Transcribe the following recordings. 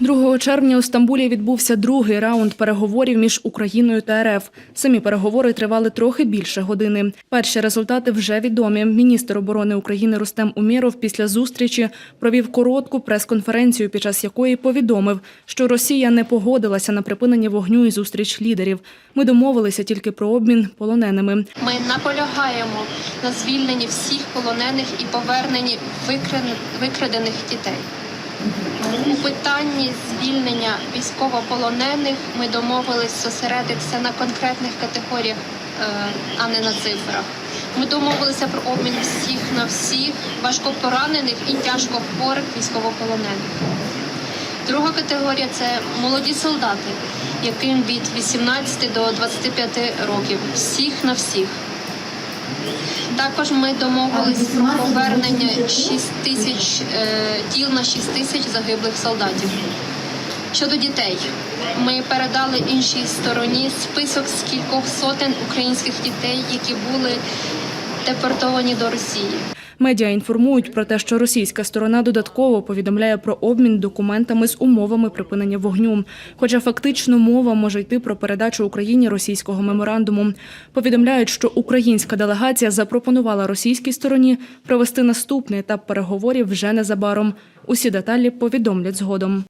2 червня у Стамбулі відбувся другий раунд переговорів між Україною та РФ. Самі переговори тривали трохи більше години. Перші результати вже відомі. Міністр оборони України Рустем Умєров після зустрічі провів коротку прес-конференцію, під час якої повідомив, що Росія не погодилася на припинення вогню і зустріч лідерів. Ми домовилися тільки про обмін полоненими. Ми наполягаємо на звільненні всіх полонених і поверненні викрадених дітей. У питанні звільнення військовополонених ми домовились зосередитися на конкретних категоріях, е, а не на цифрах. Ми домовилися про обмін всіх на всіх важкопоранених і тяжко хворих військовополонених. Друга категорія це молоді солдати, яким від 18 до 25 років. Всіх на всіх. Також ми домовились про повернення 6 тисяч е, тіл на 6 тисяч загиблих солдатів. Щодо дітей, ми передали іншій стороні список з кількох сотень українських дітей, які були депортовані до Росії. Медіа інформують про те, що російська сторона додатково повідомляє про обмін документами з умовами припинення вогню. Хоча фактично мова може йти про передачу Україні російського меморандуму. Повідомляють, що українська делегація запропонувала російській стороні провести наступний етап переговорів вже незабаром. Усі деталі повідомлять згодом.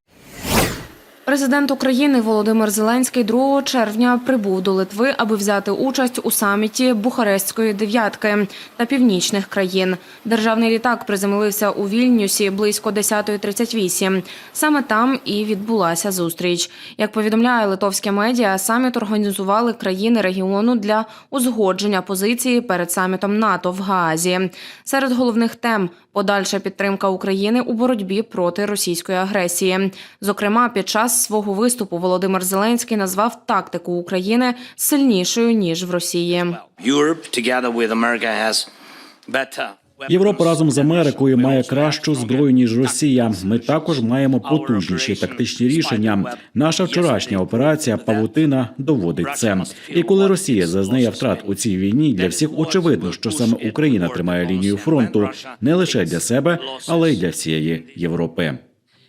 Президент України Володимир Зеленський 2 червня прибув до Литви, аби взяти участь у саміті Бухарестської дев'ятки та північних країн. Державний літак приземлився у Вільнюсі близько 10.38. Саме там і відбулася зустріч. Як повідомляє литовське медіа, саміт організували країни регіону для узгодження позиції перед самітом НАТО в Гаазі. Серед головних тем подальша підтримка України у боротьбі проти російської агресії. Зокрема, під час свого виступу Володимир Зеленський назвав тактику України сильнішою ніж в Росії. Європа разом з Америкою має кращу зброю ніж Росія. Ми також маємо потужніші тактичні рішення. Наша вчорашня операція Павутина доводить це. І коли Росія зазнає втрат у цій війні, для всіх очевидно, що саме Україна тримає лінію фронту не лише для себе, але й для всієї Європи.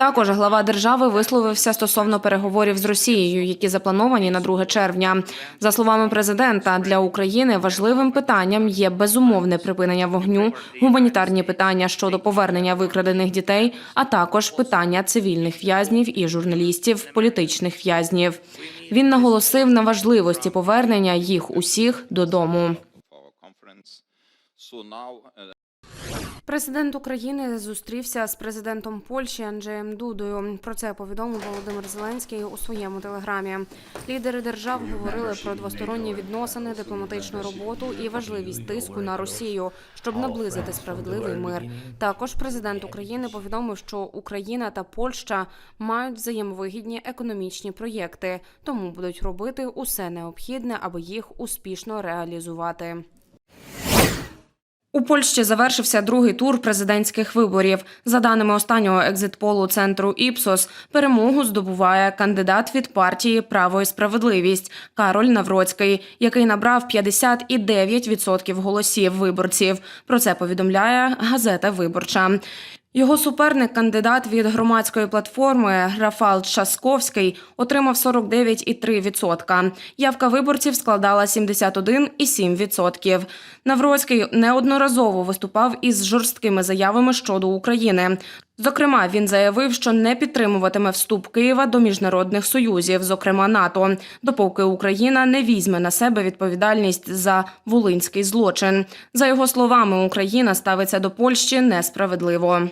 Також глава держави висловився стосовно переговорів з Росією, які заплановані на 2 червня. За словами президента, для України важливим питанням є безумовне припинення вогню, гуманітарні питання щодо повернення викрадених дітей, а також питання цивільних в'язнів і журналістів, політичних в'язнів. Він наголосив на важливості повернення їх усіх додому. Президент України зустрівся з президентом Польщі Анджеєм Дудою. Про це повідомив Володимир Зеленський у своєму телеграмі. Лідери держав говорили про двосторонні відносини, дипломатичну роботу і важливість тиску на Росію, щоб наблизити справедливий мир. Також президент України повідомив, що Україна та Польща мають взаємовигідні економічні проєкти, тому будуть робити усе необхідне, аби їх успішно реалізувати. У Польщі завершився другий тур президентських виборів. За даними останнього екзитполу центру Іпсос, перемогу здобуває кандидат від партії Право і справедливість Кароль Навроцький, який набрав 59,9% голосів виборців. Про це повідомляє газета Виборча. Його суперник, кандидат від громадської платформи Рафал Часковський, отримав 49,3%. Явка виборців складала 71,7%. Навроцький неодноразово виступав із жорсткими заявами щодо України. Зокрема, він заявив, що не підтримуватиме вступ Києва до міжнародних союзів, зокрема НАТО, допоки Україна не візьме на себе відповідальність за волинський злочин. За його словами, Україна ставиться до Польщі несправедливо.